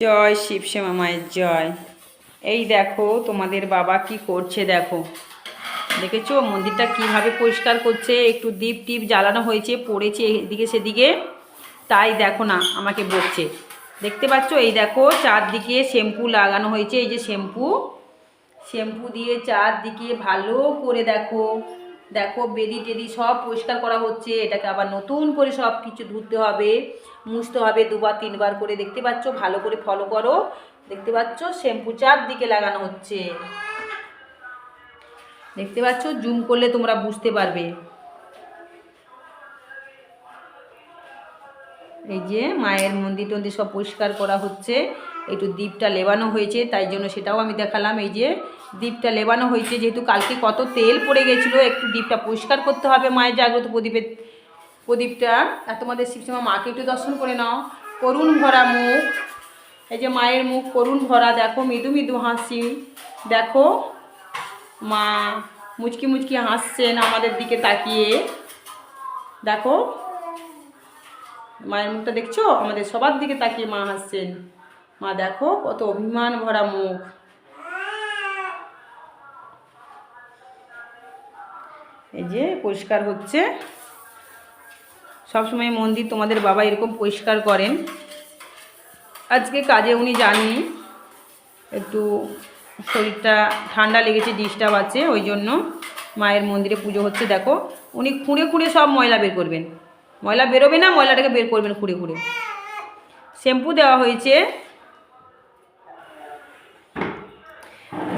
জয় শিবশ্যামা মায়ের জয়। এই দেখো তোমাদের বাবা কি করছে দেখো। দেখেছ? মন্দিরটা কীভাবে পরিষ্কার করছে? একটু দীপ টিপ জ্বালানো হয়েছে, পড়েছে এদিকে সেদিকে। তাই দেখো না, আমাকে বকছে। দেখতে পাচ্ছ? এই দেখো, চারদিকে শ্যাম্পু লাগানো হয়েছে। এই যে শ্যাম্পু। শ্যাম্পু দিয়ে চারদিকে ভালো করে দেখো। দেখো, বেদি টেদি সব পরিষ্কার করা হচ্ছে। এটাকে আবার নতুন করে সব কিছু ধুতে হবে। মুছতে হবে দুবার, তিনবার করে। দেখতে পাচ্ছ? ভালো করে ফলো করো। দেখতে পাচ্ছ? শ্যাম্পু চারদিকে লাগানো হচ্ছে। দেখতে পাচ্ছ? জুম করলে তোমরা বুঝতে পারবে। এই যে মায়ের মন্দির টন্দির সব পরিষ্কার করা হচ্ছে। একটু দ্বীপটা লেবানো হয়েছে, তাই জন্য সেটাও আমি দেখালাম। এই যে দ্বীপটা লেবানো হয়েছে, যেহেতু কালকে কত তেল পড়ে গেছিল, একটু দ্বীপটা পরিষ্কার করতে হবে মায়ের জাগ্রত প্রদীপের প্রদীপটা, আর তোমাদের শিবসীমা মাকে একটু দর্শন করে নাও। করুণ ভরা মুখ, এই যে মায়ের মুখ করুণ ভরা, দেখো মৃদু মৃদু হাসি। দেখো মা মুচকি মুচকি হাসছেন আমাদের দিকে তাকিয়ে। দেখো মায়ের মুখটা দেখছ? আমাদের সবার দিকে তাকিয়ে মা হাসছেন। মা, দেখো কত অভিমান ভরা মুখ। এই যে পরিষ্কার হচ্ছে। সবসময় মন্দির তোমাদের বাবা এরকম পরিষ্কার করেন। আজকে কাজে উনি যাননি। একটু শরীরটা ঠান্ডা লেগেছে ডিস্টার্ব আছে, ওই জন্য মায়ের মন্দিরে পুজো হচ্ছে। দেখো, উনি খুঁড়ে খুঁড়ে সব ময়লা বের করবেন। ময়লা বেরোবে না, ময়লাটাকে বের করবেন খুঁড়ে খুঁড়ে। শ্যাম্পু দেওয়া হয়েছে।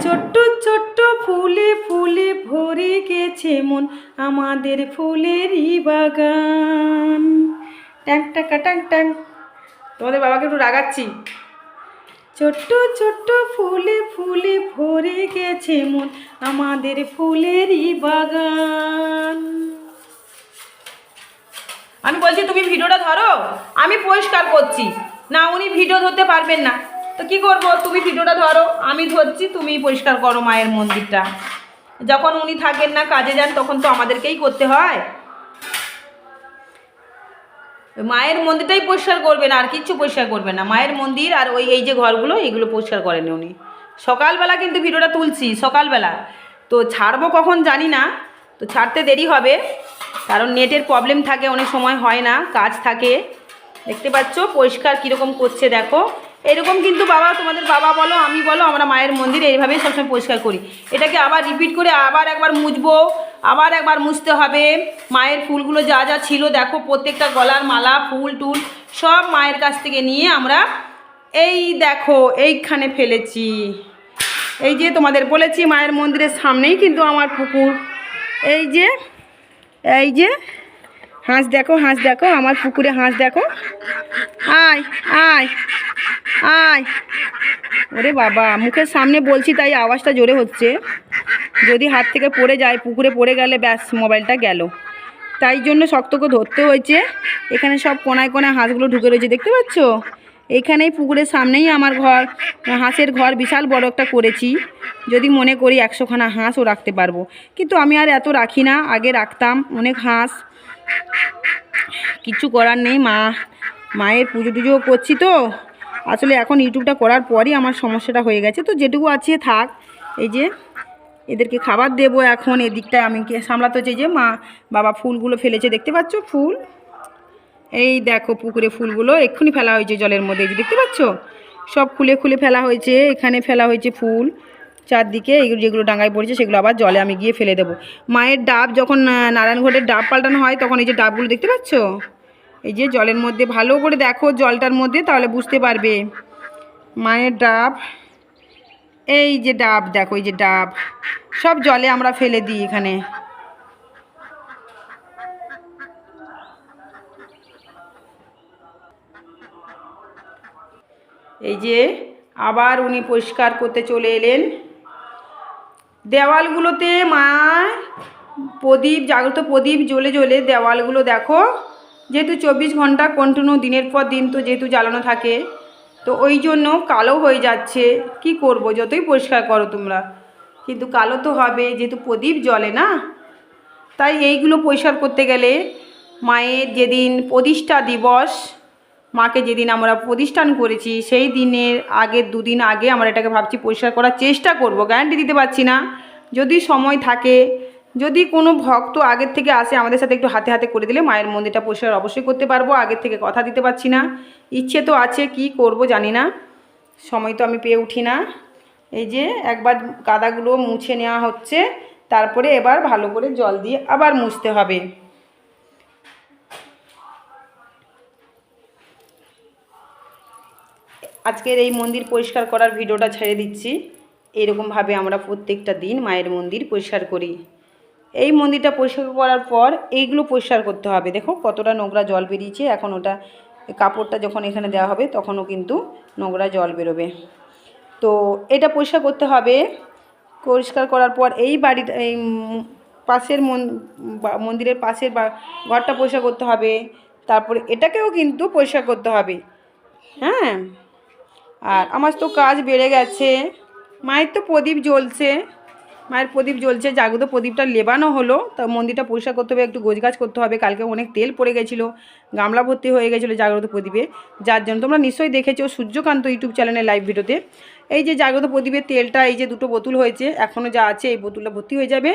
ছোট্ট ছোট্ট ফুলে ফুলে ভরে গেছে মন আমাদের ফুলেরই বাগান। ট্যাং টাকা ট্যাং ট্যাং। তোমাদের বাবাকে একটু রাগাচ্ছি। ছোট্ট ছোট্ট ফুলে ফুলে ভরে গেছে মন আমাদের ফুলেরই বাগান। আমি বলছি, তুমি ভিডিওটা ধরো। আমি পরিষ্কার করছি। না, উনি ভিডিও ধরতে পারবেন না। তো কি করব? তুমি ভিডিওটা ধরো, আমি ধরছি, তুমি পরিষ্কার করো মায়ের মন্দিরটা। যখন উনি থাকেন না, কাজে যান, তখন তো আমাদেরকেই করতে হয়। মায়ের মন্দিরটাই পরিষ্কার করবেন, আর কিচ্ছু পরিষ্কার করবেন না। মায়ের মন্দির আর ওই, এই যে ঘরগুলো এইগুলো পরিষ্কার করেন উনি। সকালবেলা কিন্তু ভিডিওটা তুলছি, সকালবেলা। তো ছাড়বো কখন জানি না, তো ছাড়তে দেরি হবে, কারণ নেটের প্রবলেম থাকে, অনেক সময় হয় না, কাজ থাকে। দেখতে পাচ্ছ, পরিষ্কার কীরকম করছে, দেখো। এরকম কিন্তু বাবা, তোমাদের বাবা বলো, আমি বলো, আমরা মায়ের মন্দির এইভাবেই সবসময় পরিষ্কার করি। এটাকে আবার রিপিট করে আবার একবার মুছবো, আবার একবার মুছতে হবে। মায়ের ফুলগুলো যা যা ছিল, দেখো, প্রত্যেকটা গলার মালা, ফুল, টুল, সব মায়ের কাছ থেকে নিয়ে আমরা এই দেখো, এইখানে ফেলেছি। এই যে তোমাদের বলেছি, মায়ের মন্দিরের সামনেই কিন্তু আমার পুকুর। এই যে এই যে, হাঁস দেখো হাঁস দেখো, আমার পুকুরে হাঁস দেখো। আয় আয়। আয়। ওরে বাবা, মুখের সামনে বলছি তাই আওয়াজটা জোরে হচ্ছে। যদি হাত থেকে পড়ে যায়, পুকুরে পড়ে গেলে ব্যাস, মোবাইলটা গেল। তাই জন্য শক্ত করে ধরতে হয়েছে। এখানে সব কোনায় কোনায় হাঁসগুলো ঢুকে রয়েছে, দেখতে পাচ্ছ? এখানেই পুকুরের সামনেই আমার ঘর। হাঁসের ঘর বিশাল বড় একটা করেছি। যদি মনে করি একশোখানা হাঁসও রাখতে পারব। কিন্তু আমি আর এত রাখি না। আগে রাখতাম, অনেক হাঁস। কিছু করার নেই, মা। মায়ের পুজো টুজো করছি তো। আসলে এখন ইউটিউবটা করার পরই আমার সমস্যাটা হয়ে গেছে। তো যেটুকু আছে থাক এই যে এদেরকে খাবার দেবো এখন এদিকটায় আমি সামলাতে এই যে মা বাবা ফুলগুলো ফেলেছে দেখতে পাচ্ছ ফুল? এই দেখো পুকুরে ফুলগুলো এক্ষুনি ফেলা হয়েছে জলের মধ্যে দেখতে পাচ্ছ? সব খুলে খুলে ফেলা হয়েছে এখানে ফেলা হয়েছে ফুল চারদিকে এগুলো যেগুলো ডাঙায় পড়েছে সেগুলো আবার জলে আমি গিয়ে ফেলে দেবো। মায়ের ডাব যখন আহ, নারায়ণ ঘটের ডাব পাল্টানো হয় তখন এই যে ডাবগুলো দেখতে পাচ্ছ? এই যে জলের মধ্যে, ভালো করে দেখো জলটার মধ্যে, তাহলে বুঝতে পারবে। মায়ের ডাব, এই যে ডাব, দেখো, এই যে ডাব। সব জলে আমরা ফেলে দিই এখানে। এই যে আবার উনি পরিষ্কার করতে চলে এলেন। দেওয়ালগুলোতে মা প্রদীপ, জাগ্রত প্রদীপ জ্বলে জ্বলে দেওয়ালগুলো দেখো। যেহেতু চব্বিশ ঘণ্টা কন্টিনিউ দিনের পর দিন তো যেহেতু জ্বালানো থাকে, তো ওই জন্য কালো হয়ে যাচ্ছে। কি করব? যতই পরিষ্কার করো তোমরা। কিন্তু কালো তো হবে, যেহেতু প্রদীপ জ্বলে না, তাই এইগুলো পরিষ্কার করতে গেলে মায়ের যেদিন প্রতিষ্ঠা দিবস, মাকে যেদিন আমরা প্রতিষ্ঠান করেছি, সেই দিনের আগের দুদিন আগে আমরা এটাকে ভাবছি পরিষ্কার করার চেষ্টা করব। গ্যারান্টি দিতে পারছি না। যদি সময় থাকে যদি কোনো ভক্ত আগের থেকে আসে আমাদের সাথে একটু হাতে হাতে করে দিলে মায়ের মন্দিরটা পরিষ্কার অবশ্যই করতে পারব, আগের থেকে কথা দিতে পারছি না। ইচ্ছে তো আছে, কি করব জানি না। সময় তো আমি পেয়ে উঠি না। এই যে একবার কাদাগুলো মুছে নেওয়া হচ্ছে, তারপরে এবার ভালো করে জল দিয়ে আবার মুছতে হবে। আজকের এই মন্দির পরিষ্কার করার ভিডিওটা ছেড়ে দিচ্ছি। এরকমভাবে আমরা প্রত্যেকটা দিন মায়ের মন্দির পরিষ্কার করি। এই মন্দিরটা পরিষ্কার করার পর এইগুলো পরিষ্কার করতে হবে। দেখো কতটা নোংরা জল বেরিয়েছে, এখন ওটা কাপড়টা যখন এখানে দেওয়া হবে তখনও কিন্তু নোংরা জল বেরোবে। তো এটা পরিষ্কার করতে হবে। পরিষ্কার করার পর এই বাড়িটা এই পাশের মন- মন্দিরের পাশের ঘরটা পরিষ্কার করতে হবে। তারপরে এটাকেও কিন্তু পরিষ্কার করতে হবে। হ্যাঁ? আর আমার তো কাজ বেড়ে গেছে। মায়ের তো প্রদীপ জ্বলছে। মায়ের প্রদীপ জ্বলছে, জাগ্রত প্রদীপটা লেবানো হলো, তো মন্দিরটা পরিষ্কার করতে হবে, একটু গোছগাছ করতে হবে, কালকে অনেক তেল পড়ে গেছিল, গামলা ভর্তি হয়ে গেছিল জাগ্রত প্রদীপে, যার জন্য তোমরা নিশ্চয়ই দেখেছ সূর্যকান্ত ইউটিউব চ্যানেলের লাইভ ভিডিওতে। এই যে জাগ্রত প্রদীপের তেলটা, এই যে দুটো বোতল হয়েছে এখনও যা আছে এই বোতলটা ভর্তি হয়ে যাবে